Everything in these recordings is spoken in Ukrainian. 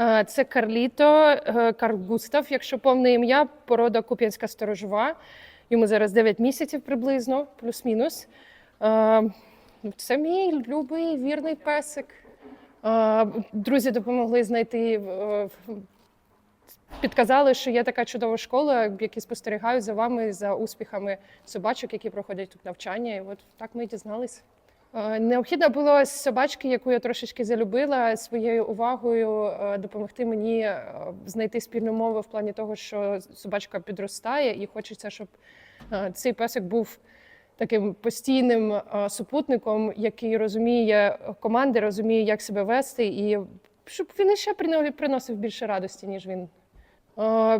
Е, Це Карліто, е, Карл Густав, якщо повне ім'я, порода Куп'янська сторожова. Йому зараз 9 місяців приблизно, плюс-мінус. Е, Це мій любий вірний песик. Друзі допомогли знайти, підказали, що є така чудова школа, які спостерігають за вами за успіхами собачок, які проходять тут навчання. І от так ми і дізналися. Е, Необхідно було собачки, яку я трошечки залюбила, своєю увагою е, допомогти мені е, знайти спільну мову в плані того, що собачка підростає, і хочеться, щоб цей песик був таким постійним супутником, який розуміє команди, розуміє, як себе вести, і щоб він ще прино- приносив більше радості, ніж він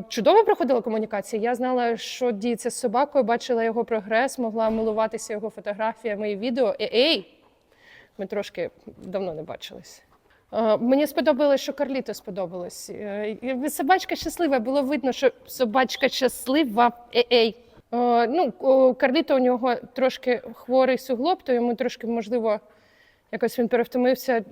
Чудово проходила комунікація. Я знала, що діється з собакою, бачила його прогрес, могла милуватися його фотографіями і відео. Е, Ей! Ми трошки давно не бачились. Е, Мені сподобалось, що Карліто сподобалось. Е, Собачка щаслива, було видно, що собачка щаслива. Е, Ей! Е, Ну, Карліто у нього трошки хворий суглоб, то йому трошки, можливо, якось він перевтомився.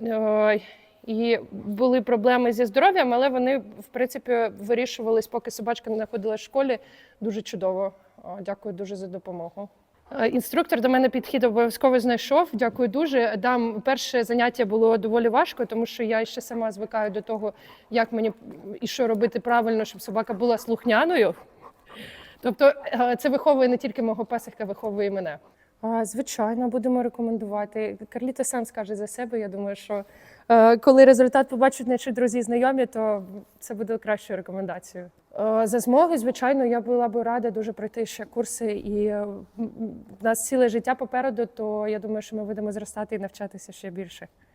І були проблеми зі здоров'ям, але вони, в принципі, вирішувались, поки собачка не знаходилась в школі. Дуже чудово. Дякую дуже за допомогу. Е, Інструктор до мене підхід обов'язково знайшов. Дякую дуже. Дам перше заняття було доволі важко, тому що я ще сама звикаю до того, як мені і що робити правильно, щоб собака була слухняною. Тобто е, це виховує не тільки мого песика, виховує і мене. Звичайно, будемо рекомендувати. Карліто сам скаже за себе. Я думаю, що е, коли результат побачать наші друзі знайомі, то це буде кращою рекомендацією. Е, За змоги, звичайно, я була б рада дуже пройти ще курси, і е, в нас ціле життя попереду, то я думаю, що ми будемо зростати і навчатися ще більше.